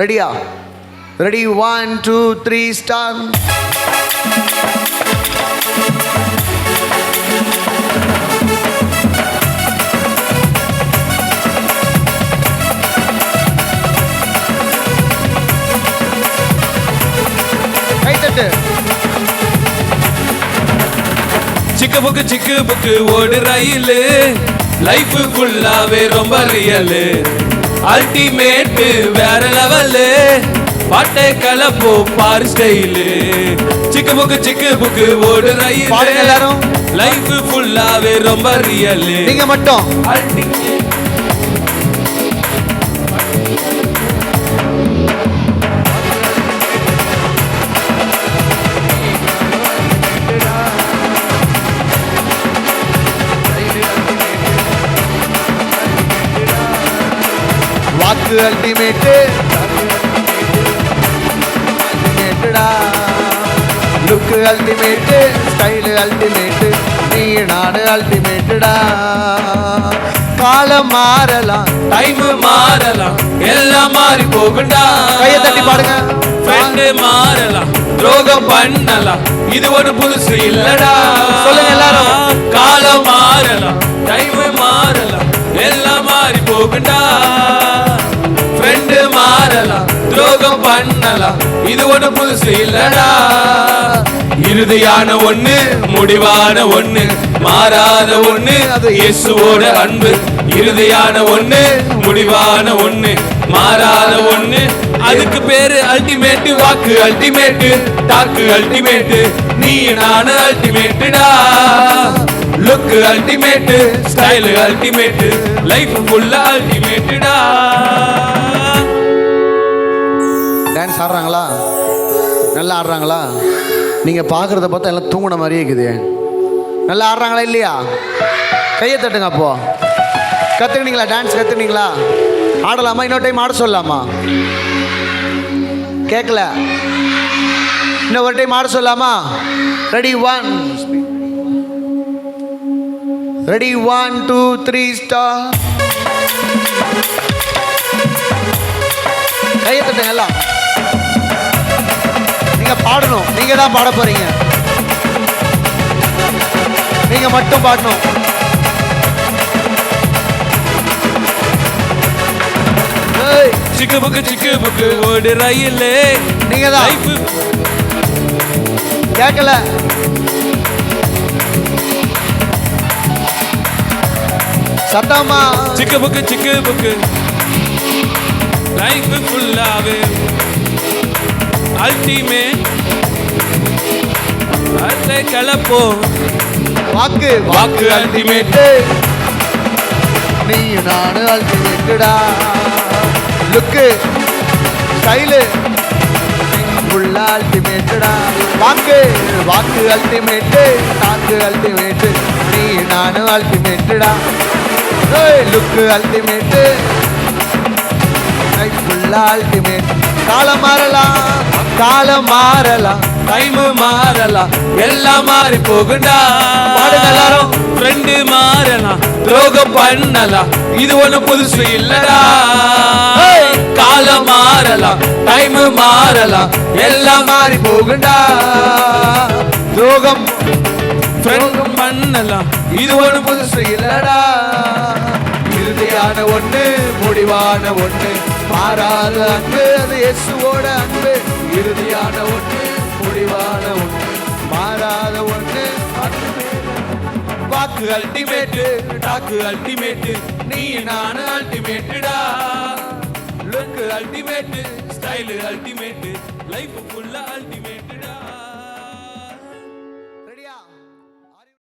ரெடியா ready one two three star சிக்கு புக்கு சிக்கு புக்கு ஓடு ரயிலு. லைஃப் ஃபுல்லாவே ரொம்ப ரியலு அல்டிமேட்டு வேற லெவலு பாட்டை கலப்போ பாரு ஸ்டைலு சிக்கு புக்கு சிக்கு புக்கு ஓடு ரயில். எல்லாரும். லைஃப் ஃபுல்லாவே ரொம்ப ரியலு நீங்க மட்டும். வாக்கு அல்டிமேட்டு அல்டிமேட்டுடா லுக்கு அல்டிமேட்டு ஸ்டைலு அல்டிமேட்டு நீ நாடு அல்டிமேட்டுடா காலம் மாறலாம் டைம் மாறலாம் எல்லாம் மாறி போகுண்டா கையை தட்டி பாடுங்க. ஃப்ரெண்டு மாறலாம் துரோகம் பண்ணலாம் இது ஒரு புதுசு இல்லடா. சொல்லுங்க பண்ணலாம் இது ஒண்ணு புதுசு இல்லடா. இறுதியான ஒண்ணு முடிவான ஒண்ணு மாறாத ஒண்ணு அது இயேசுவோட அன்பு. இறுதியான ஒண்ணு முடிவான ஒண்ணு மாறாத ஒண்ணு. அதுக்கு பேரு அல்டிமேட் வாக்கு அல்டிமேட் டாக்கு அல்டிமேட் நீ நானு அல்டிமேட்டுடா look ultimate style ultimate life ஃபுல்லா அல்டிமேட்டுடா டான்ஸ் ஆடுறாங்களா? நல்லா ஆடுறாங்களா? நீங்கள் பார்க்குறத பார்த்தா எல்லாம் தூங்கின மாதிரியே இருக்குது. நல்லா ஆடுறாங்களா இல்லையா? கையை தட்டுங்க அப்போ. கற்றுக்கினீங்களா டான்ஸ் கற்றுக்கினீங்களா ஆடலாமா? இன்னொரு டைம் ஆட சொல்லலாமா கேட்கல இன்னும் ஒரு டைம் ஆட சொல்லலாமா ready one ready one two three start கையை தட்டுங்க எல்லாம். பாடணும். நீங்க தான் பாட போறீங்க. நீங்க மட்டும் பாடணும். ஏய், சிக்கு புக்கு சிக்கு புக்கு ஓடு ரயிலே. நீங்க தான். கேட்கல சத்தமா சிக்கு புக்கு சிக்கு புக்கு லைஃப் ஃபுல்லாவே அல்டிமேட் அத்தை கலப்போ வாக்கு வாக்கு ultimate. நீ நானு அல்டிமேட்டுடா லுக்கு ஸ்டைலு உள்ள அல்டிமேட்டுடா வாக்கு வாக்கு அல்டிமேட்டு தாக்கு அல்டிமேட்டு நீ நானு அல்டிமேட்டுடா லுக்கு அல்டிமேட்டு ஃபுல்லா அல்டிமேட் காலம் மாறலாம் காலம் மாறலாம். டைம் மாறலாம் எல்லாம் மாறி போகுண்டா எல்லாரும். ஃப்ரெண்டு மாறலாம் துரோகம் பண்ணலாம் இது ஒண்ணு புதுசு இல்லடா. காலம் மாறலாம் டைம் மாறலாம் எல்லாம் மாறி போகுண்டா துரோகம். ஃப்ரெண்டும் பண்ணலாம் இது ஒண்ணு புதுசு இல்லடா. இறுதியான ஒண்ணு முடிவான ஒண்ணு மாறாத அன்பு அது இயேசுவோட அன்பு. இறுதியான ஒண்ணு முடிவான ஒன்று. மாறாத ஒன்று. வாக்கு அல்டிமேட்டு டாக்கு அல்டிமேட்டு நீ நானு அல்டிமேட்டுடா look ultimate style ultimate life ஃபுல்லா அல்டிமேட்டுடா